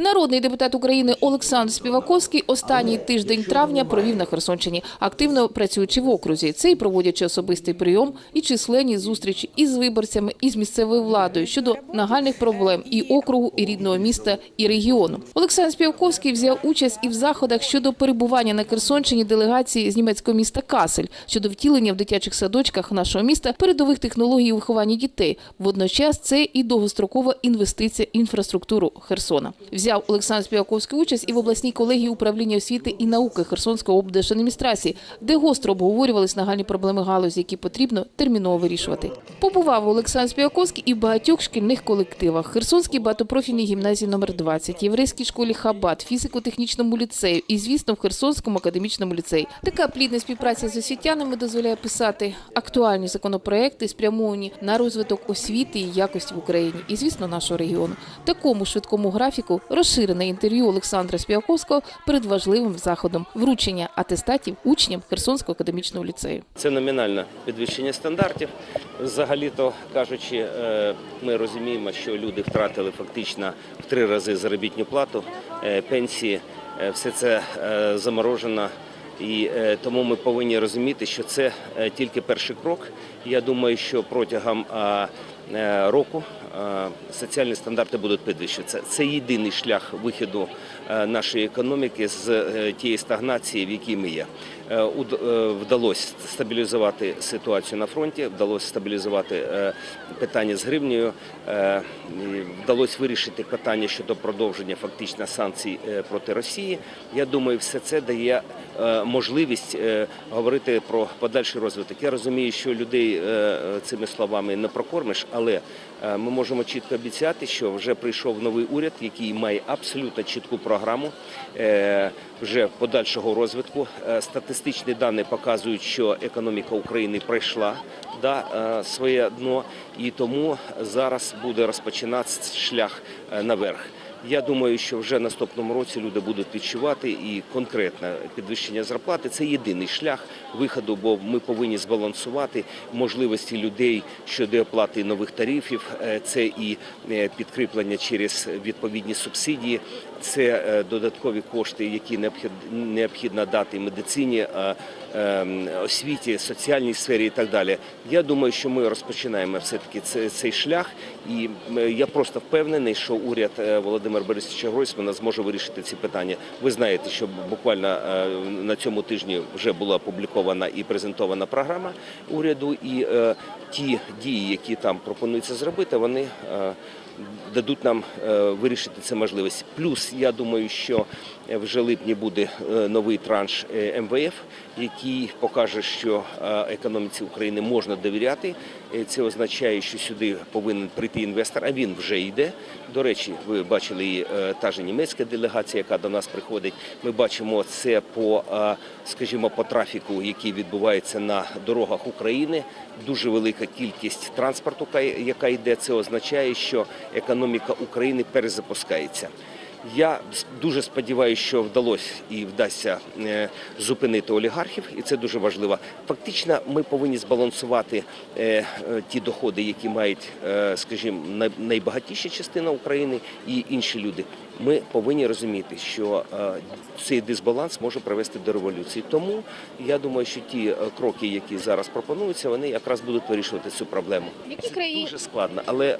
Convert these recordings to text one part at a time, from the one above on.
Народний депутат України Олександр Співаковський останній тиждень травня провів на Херсонщині, активно працюючи в окрузі. Це і проводячи особистий прийом і численні зустрічі із виборцями, і з місцевою владою щодо нагальних проблем і округу, і рідного міста, і регіону. Олександр Співаковський взяв участь і в заходах щодо перебування на Херсонщині делегації з німецького міста Касель щодо втілення в дитячих садочках нашого міста передових технологій у вихованні дітей. Водночас це і довгострокова інвестиція інфраструктуру Херсона. Взяв Олександр Співаковський участь і в обласній колегії управління освіти і науки Херсонської облдержадміністрації, де гостро обговорювались нагальні проблеми галузі, які потрібно терміново вирішувати. Побував Олександр Співаковський і в багатьох шкільних колективах: Херсонській багатопрофільній гімназії номер 20, єврейській школі Хабат, фізико-технічному ліцею і, звісно, в Херсонському академічному ліцеї. Така плідна співпраця з освітянами дозволяє писати актуальні законопроекти, спрямовані на розвиток освіти і якості в Україні, і, звісно, нашого регіону. Такому швидкому графіку розширене інтерв'ю Олександра Співаковського перед важливим заходом вручення атестатів учням Херсонського академічного ліцею. Це номінальне підвищення стандартів. Взагалі-то кажучи, е, ми розуміємо, що люди втратили фактично в три рази заробітну плату, е, пенсії, Е, все це заморожено. І тому ми повинні розуміти, що це тільки перший крок. Я думаю, що протягом року соціальні стандарти будуть підвищуватися. Це єдиний шлях виходу е, нашої економіки з е, тієї стагнації, в якій ми є. Е, е, Вдалося стабілізувати ситуацію на фронті, вдалося стабілізувати е, питання з гривнею, е, вдалося вирішити питання щодо продовження фактично санкцій е, проти Росії. Я думаю, все це дає е, можливість е, говорити про подальший розвиток. Я розумію, що людей е, цими словами не прокормиш, але е, ми можемо чітко обіцяти, що вже прийшов новий уряд, який має абсолютно чітку програму е, вже подальшого розвитку. Е, Статистичні дані показують, що економіка України пройшла да, е, своє дно, і тому зараз буде розпочинатися шлях е, наверх. Я думаю, що вже наступному році люди будуть відчувати і конкретне підвищення зарплати це єдиний шлях виходу, бо ми повинні збалансувати можливості людей щодо оплати нових тарифів. Е, Це і е, підкріплення через відповідні субсидії, це е, додаткові кошти, які необхід- необхідно дати медицині, освіті, соціальній сфері і так далі. Я думаю, що ми розпочинаємо все таки цей шлях, і я просто впевнений, що уряд е, Володимира Борисовича Гройсмана зможе вирішити ці питання. Ви знаєте, що буквально е, на цьому тижні вже була опублікована і презентована програма уряду, і е, ті дії, які там пропонуються зробити, вони дадуть нам вирішити це можливість. Плюс я думаю, що вже липні буде новий транш МВФ, який покаже, що е, економіці України можна довіряти. Е, Це означає, що сюди повинен прийти інвестор, а він вже йде. До речі, ви бачили е, та ж німецька делегація, яка до нас приходить. Ми бачимо це по, скажімо, по трафіку, який відбувається на дорогах України. Дуже велика кількість транспорту, яка йде. Це означає, що економіка України перезапускається. Я дуже сподіваюся, що вдалося і вдасться е, зупинити олігархів, і це дуже важливо. Фактично, ми повинні збалансувати е, е, ті доходи, які мають, скажімо, най- найбагатіша частина України і інші люди. Ми повинні розуміти, що цей дисбаланс може привести до революції. Тому я думаю, що ті кроки, які зараз пропонуються, вони якраз будуть вирішувати цю проблему. Це дуже складно, але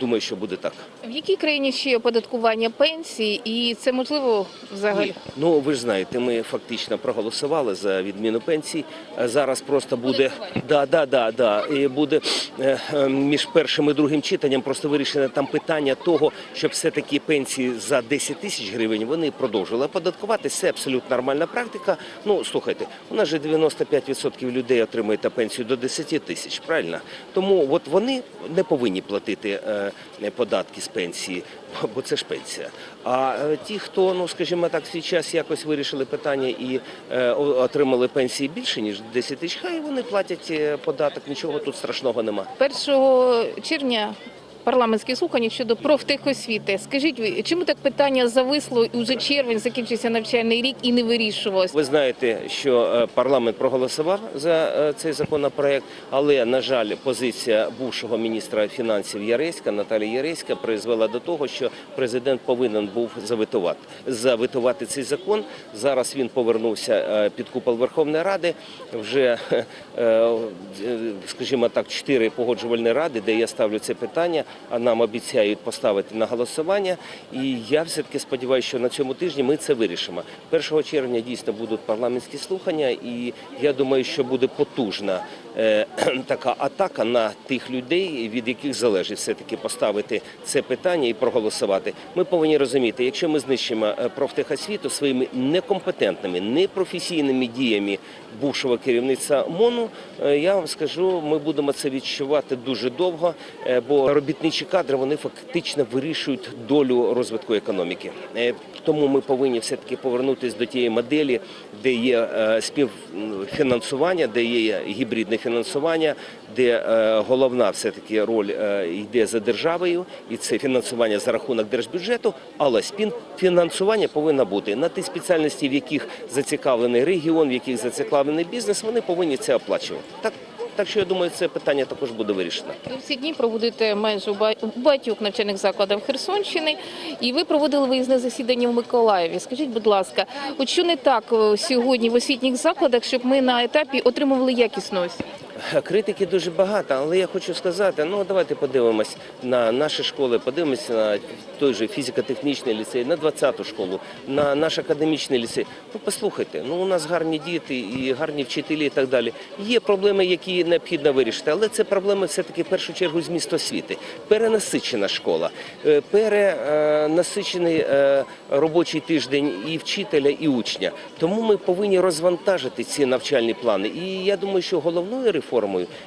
думаю, що буде так. в якій країні ще оподаткування пенсій, і це можливо взагалі? Ні. Ну ви ж знаєте, ми фактично проголосували за відміну пенсій. Е, Зараз просто буде да, да, да, да. І буде е, е, між першим і другим читанням просто вирішено там питання того, щоб все-таки пенсії за 10 тисяч гривень вони продовжували оподаткувати. Це абсолютно нормальна практика. Ну слухайте, у нас же 95% людей отримують пенсію до 10 тисяч, правильно? Тому от вони не повинні платити податки з пенсії, бо це ж пенсія. А е, ті, хто, ну скажімо так, в свій час якось вирішили питання і е, отримали пенсії більше ніж 10 тисяч, хай вони платять е, податок. Нічого тут страшного нема. 1 червня парламентські слухання щодо профтехосвіти. Скажіть, ви, чому так питання зависло і вже червень, закінчився навчальний рік і не вирішувалось? Ви знаєте, що е, парламент проголосував за е, цей законопроект, але на жаль, позиція бувшого міністра фінансів Яреська Наталії Яреська призвела до того, що президент повинен був заветувати заветувати цей закон. Зараз він повернувся е, під купол Верховної Ради. Вже, скажімо так, чотири погоджувальні ради, де я ставлю це питання, нам обіцяють поставити на голосування. І я все-таки сподіваюся, що на цьому тижні ми це вирішимо. 1 червня дійсно будуть парламентські слухання, і я думаю, що буде потужна е, така атака на тих людей, від яких залежить все-таки поставити це питання і проголосувати. Ми повинні розуміти, якщо ми знищимо е, профтехосвіту своїми некомпетентними, непрофесійними діями бувшого керівництва МОНу, е, я вам скажу, ми будемо це відчувати дуже довго, е, бо робітничі кадри вони фактично вирішують долю розвитку економіки. Е, Тому ми повинні все-таки повернутися до тієї моделі, де є е, співфінансування, де є гібридне фінансування, де е, головна все-таки роль е, йде за державою, і це фінансування за рахунок держбюджету, але співфінансування повинно бути на ті спеціальності, в яких зацікавлений регіон, в яких зацікавлений бізнес, вони повинні це оплачувати. Так що я думаю, це питання також буде вирішено. Ви всі дні проводите майже у ба- багатьох навчальних закладах Херсонщини, і ви проводили виїзне засідання в Миколаєві. Скажіть, будь ласка, от що не так е, сьогодні в освітніх закладах, щоб ми на етапі отримували якісну освіту? Критики дуже багато, але я хочу сказати, ну давайте подивимось на наші школи, подивимося на той же фізико-технічний ліцей, на 20-ту школу, на наш академічний ліцей. Ну послухайте, ну у нас гарні діти і гарні вчителі і так далі. Є проблеми, які необхідно вирішити, але це проблеми все-таки в першу чергу з міст освіти. Перенасичена школа, е, перенасичений е, робочий тиждень і вчителя, і учня. Тому ми повинні розвантажити ці навчальні плани. І я думаю, що головною реформою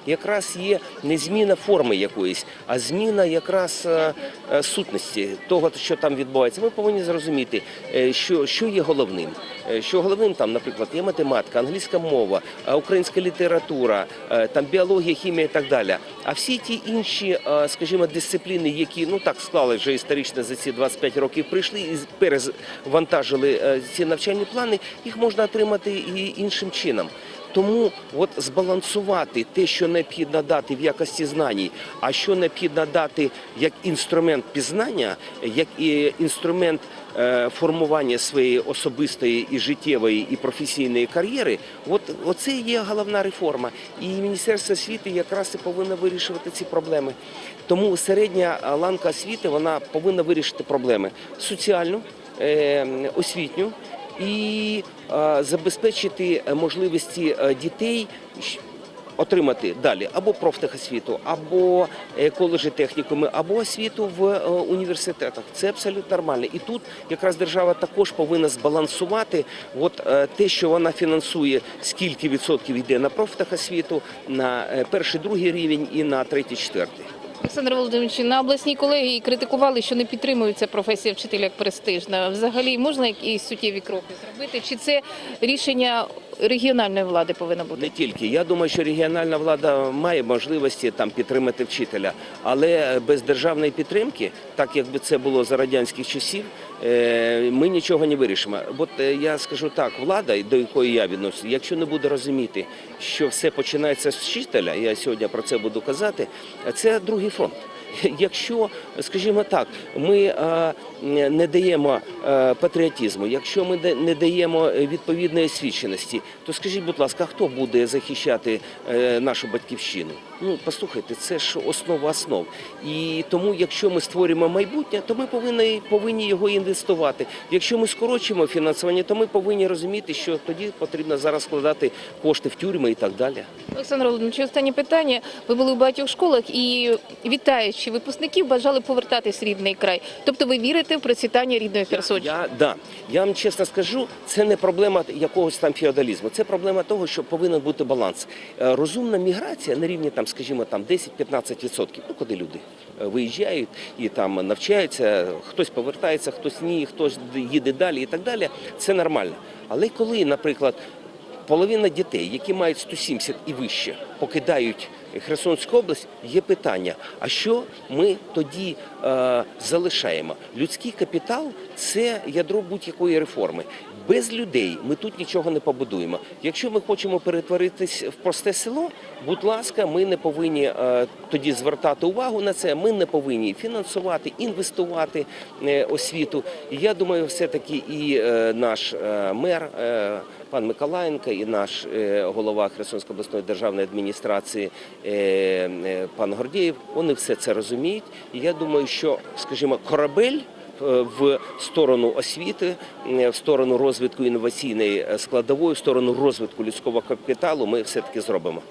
якраз є не зміна форми якоїсь, а зміна якраз е, е, сутності того, що там відбувається. Ми повинні зрозуміти, е, що, що є головним. Що головним там, наприклад, є математика, англійська мова, українська література, там біологія, хімія і так далі. А всі ті інші, скажімо, дисципліни, які ну так склали вже історично за ці 25 років, прийшли і перевантажили ці навчальні плани, їх можна отримати і іншим чином. Тому от збалансувати те, що необхідно дати в якості знань, а що необхідно дати як інструмент пізнання, як і інструмент е, формування своєї особистої і життєвої і професійної кар'єри, от оце є головна реформа. І Міністерство освіти якраз і повинно вирішувати ці проблеми. Тому середня е, ланка освіти вона повинна вирішити проблеми соціальну, е, освітню і е, забезпечити е, можливості е, дітей отримати далі або профтехосвіту, або коледжі технікуми, або освіту в університетах. Це абсолютно нормально. І тут якраз держава також повинна збалансувати от те, що вона фінансує, скільки відсотків йде на профтехосвіту, на перший, другий рівень і на третій, четвертий. Олександр Володимирович, на обласній колегії критикували, що не підтримується професія вчителя як престижна. Взагалі можна якісь суттєві кроки зробити? Чи це рішення регіональної влади повинно бути? Не тільки. Я думаю, що регіональна влада має можливості там підтримати вчителя, але без державної підтримки, так якби це було за радянських часів, е, ми нічого не вирішимо. От е, я скажу так, влада, до якої я відношуся, якщо не буде розуміти, що все починається з вчителя, я сьогодні про це буду казати, це другий фронт. Якщо, скажімо так, ми е, не даємо е, патріотизму, якщо ми не даємо відповідної освіченості, то скажіть, будь ласка, хто буде захищати е, нашу батьківщину? Ну, послухайте, це ж основа основ. І тому, якщо ми створюємо майбутнє, то ми повинні, повинні його інвестувати. Якщо ми скорочуємо фінансування, то ми повинні розуміти, що тоді потрібно зараз складати кошти в тюрми і так далі. Олександр Володимирович, останнє питання. Ви були у багатьох школах і вітаючи випускників, бажали повертатись в рідний край. Тобто ви вірите в процвітання рідної Херсонщини? Я, да. я вам чесно скажу, це не проблема якогось там феодалізму, це проблема того, що повинен бути баланс. Е, Розумна міграція на рівні, там, скажімо, там 10-15%, ну куди люди е, виїжджають і там навчаються, хтось повертається, хтось ні, хтось їде далі і так далі. Це нормально. Але коли, наприклад, половина дітей, які мають 170 і вище, покидають Херсонську область, є питання: а що ми тоді е, залишаємо? Людський капітал це ядро будь-якої реформи. Без людей ми тут нічого не побудуємо. Якщо ми хочемо перетворитись в просте село, будь ласка, ми не повинні е, тоді звертати увагу на це. Ми не повинні фінансувати, інвестувати е, освіту. Я думаю, все-таки і е, наш е, мер. е, Пан Миколаєнко і наш е, голова Херсонської обласної державної адміністрації е, е, пан Гордієв, вони все це розуміють. І я думаю, що, скажімо, корабель в сторону освіти, в сторону розвитку інноваційної складової, в сторону розвитку людського капіталу ми все таки зробимо.